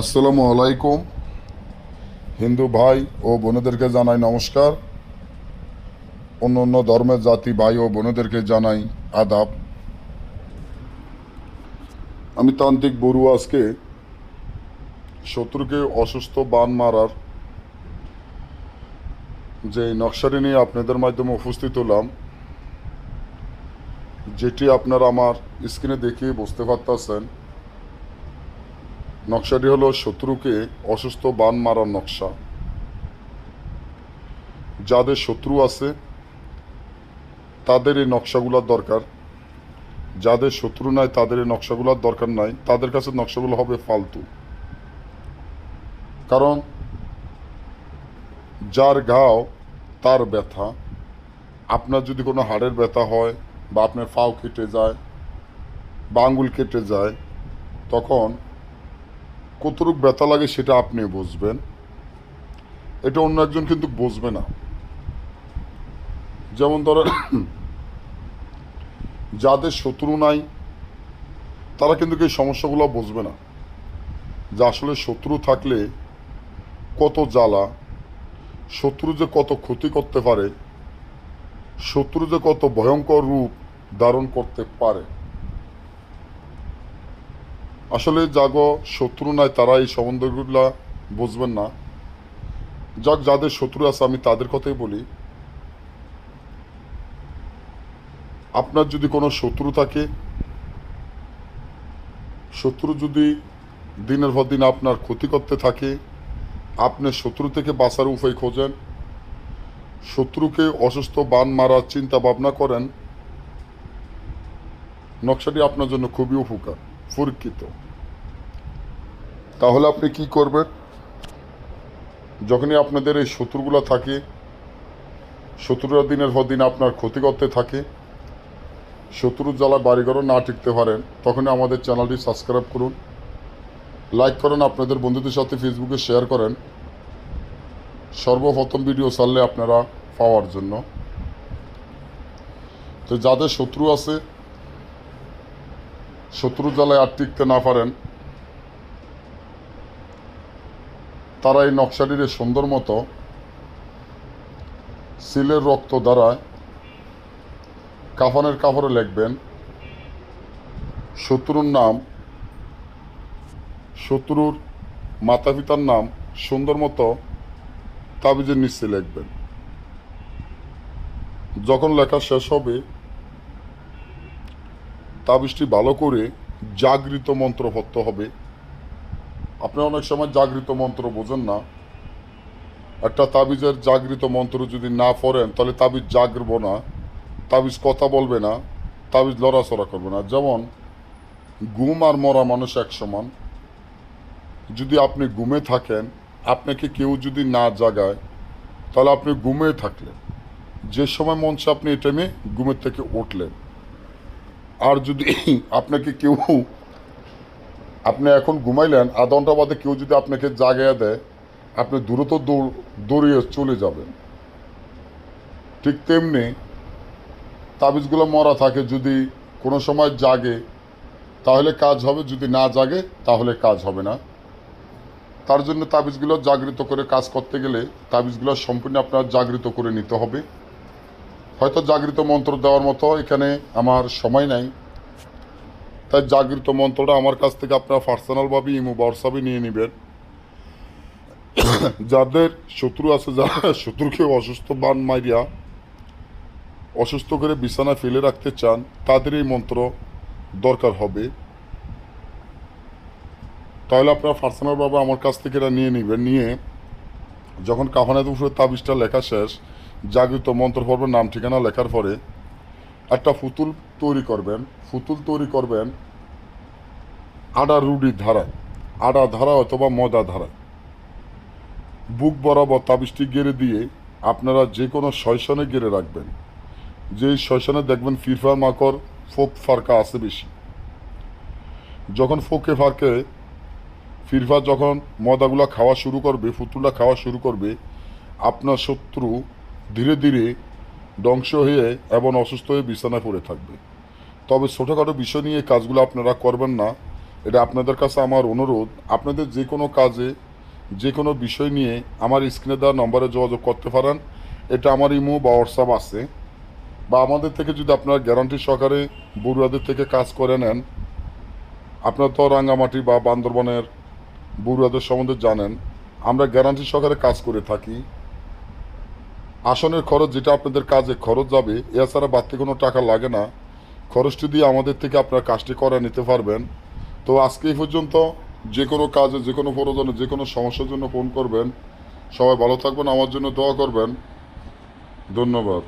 আসসালামু আলাইকুম। হিন্দু ভাই ও বোনেদেরকে জানাই নমস্কার। অন্য অন্য ধর্মের জাতি ভাই ও বোনেদেরকে জানাই আদাব। আমি তান্ত্রিক বড়ু আজকে শত্রুকে অসুস্থ বান মারার যে নকশাটি নিয়ে আপনাদের মাধ্যমে উপস্থিত হলাম, যেটি আপনারা আমার স্ক্রিনে দেখিয়ে বুঝতে পারতেছেন। নকশাটি হলো শত্রুকে অসুস্থ বান মারার নকশা। যাদের শত্রু আছে, তাদের এই নকশাগুলোর দরকার। যাদের শত্রু নাই, তাদের এই নকশাগুলোর দরকার নাই। তাদের কাছে নকশাগুলো হবে ফালতু। কারণ, যার ঘাও, তার ব্যথা। আপনার যদি কোনো হাড়ের ব্যথা হয় বা আপনার ফাও কেটে যায় বা আঙ্গুল কেটে যায়, তখন কতটুক ব্যথা লাগে সেটা আপনি বুঝবেন। এটা অন্য একজন কিন্তু বুঝবে না। যেমন ধরেন, যাদের শত্রু নাই, তারা কিন্তু এই সমস্যাগুলো বুঝবে না। যে আসলে শত্রু থাকলে কত জ্বালা, শত্রু যে কত ক্ষতি করতে পারে, শত্রু যে কত ভয়ঙ্কর রূপ ধারণ করতে পারে। আসলে যাগো শত্রু নাই, তারা এই সম্বন্ধগুলো বুঝবেন না। যাক, যাদের শত্রু আছে, আমি তাদের কথাই বলি। আপনার যদি কোনো শত্রু থাকে, শত্রু যদি দিনের পর দিন আপনার ক্ষতি করতে থাকে, আপনি শত্রু থেকে বাঁচার উপায় খোঁজেন। শত্রুকে অসুস্থ বান মারার চিন্তা ভাবনা করেন। নকশাটি আপনার জন্য খুবই উপকার। পরীক্ষিত তাহলে আপনি কি করবেন? যখনই আপনাদের এই শত্রুগুলো থাকে, শত্রুরা দিনের পর দিন আপনার ক্ষতি করতে থাকে শত্রুর জ্বালা বাড়িঘরও না টিকতে পারেন, তখনই আমাদের চ্যানেলটি সাবস্ক্রাইব করুন, লাইক করেন, আপনাদের বন্ধুদের সাথে ফেসবুকে শেয়ার করেন। সর্বপ্রথম ভিডিও ছাড়লে আপনারা পাওয়ার জন্য। তো যাদের শত্রু আছে শত্রু জ্বালায় আর টিকতে না পারেন, তারা এই নকশাটির সুন্দর মতো সিলের রক্ত দ্বারা কাফনের কাপড়ে লিখবেন, শত্রুর নাম, শত্রুর মাতা পিতার নাম, সুন্দর মতো তাবিজের নিচে লিখবেন। যখন লেখা শেষ হবে তাবিজটি ভালো করে জাগৃত মন্ত্র পড়তে হবে। আপনি অনেক সময় জাগৃত মন্ত্র বোঝেন না। একটা তাবিজের জাগৃত মন্ত্র যদি না পড়েন, তাহলে তাবিজ জাগরব না, তাবিজ কথা বলবে না, তাবিজ লড়াচড়া করবে না। যেমন, ঘুম আর মরা মানুষ এক সমান। যদি আপনি ঘুমে থাকেন, আপনাকে কেউ যদি না জাগায়, তাহলে আপনি ঘুমে থাকলেন। যে সময় মঞ্চে আপনি এই টাইমে ঘুমের থেকে উঠলেন। আর যদি আপনাকে কেউ, আপনি এখন ঘুমাইলেন, আধ ঘণ্টা বাদে কেউ যদি আপনাকে জাগাইয়া দেয়, আপনি দ্রুত দৌড়, দৌড়িয়ে চলে যাবেন। ঠিক তেমনি তাবিজগুলো মরা থাকে, যদি কোনো সময় জাগে, তাহলে কাজ হবে, যদি না জাগে, তাহলে কাজ হবে না। তার জন্য তাবিজগুলো জাগৃত করে কাজ করতে গেলে তাবিজগুলো সম্পূর্ণ আপনার জাগৃত করে নিতে হবে। হয়তো জাগৃত মন্ত্র দেওয়ার মতো এখানে আমার সময় নাই। তাই জাগৃত মন্ত্রটা আমার কাছ থেকে আপনারা পার্সোনালভাবে ইমো হোয়াটসঅ্যাপে নিয়ে নেবেন। যাদের শত্রু আছে, যারা শত্রুকে অসুস্থ বান মারিয়া অসুস্থ করে বিছানা ফেলে রাখতে চান, তাদের এই মন্ত্র দরকার হবে। তাহলে আপনারা পার্সোনালভাবে আমার কাছ থেকে এটা নিয়ে নেবেন। নিয়ে যখন কাফানাতে উপরে তাবিজটা লেখা শেষ জাগৃত মন্ত্র পড়বেন, নাম, ঠিকানা লেখার পরে একটা ফুতুল তৈরি করবেন। ফুতুল তৈরি করবেন আডা রুডি ধারায় আডা ধারা অথবা ময়দা ধারা বুক বরাবর তাবিজটি গেড়ে দিয়ে আপনারা যে কোনো শয়সনে গেড়ে রাখবেন। যেই শয়সনে দেখবেন ফিরফার মাকড়, ফোক, ফারকা আছে বেশি। যখন ফোকে ফারকে, ফিরফা যখন মদাগুলা খাওয়া শুরু করবে, ফুতুলটা খাওয়া শুরু করবে, আপনার শত্রু ধীরে ধীরে ধ্বংস হয়ে এবং অসুস্থ হয়ে বিছানায় পড়ে থাকবে। তবে ছোটোখাটো বিষয় নিয়ে কাজগুলো আপনারা করবেন না। এটা আপনাদের কাছে আমার অনুরোধ। আপনাদের যে কোনো কাজে, যে কোনো বিষয় নিয়ে আমার স্ক্রিনে দেওয়া নম্বরে যোগাযোগ করতে পারেন। এটা আমার ইমো বা হোয়াটসঅ্যাপ আছে। বা আমাদের থেকে যদি আপনারা গ্যারান্টি সহকারে বড়ুয়াদের থেকে কাজ করে নেন, আপনারা তো রাঙ্গামাটি বা বান্দরবনের বড়ুয়াদের সম্বন্ধে জানেন, আমরা গ্যারান্টি সহকারে কাজ করে থাকি। আসনের খরচ যেটা আপনাদের কাজে খরচ যাবে, এছাড়া বাড়তি কোনো টাকা লাগে না। খরচটি দিয়ে আমাদের থেকে আপনারা কাজটি করে নিতে পারবেন। তো আজকে এই পর্যন্ত যে কোনো কাজে, যে কোনো প্রয়োজনে, যে কোনো সমস্যার জন্য ফোন করবেন। সবাই ভালো থাকবেন, আমার জন্য দোয়া করবেন। ধন্যবাদ।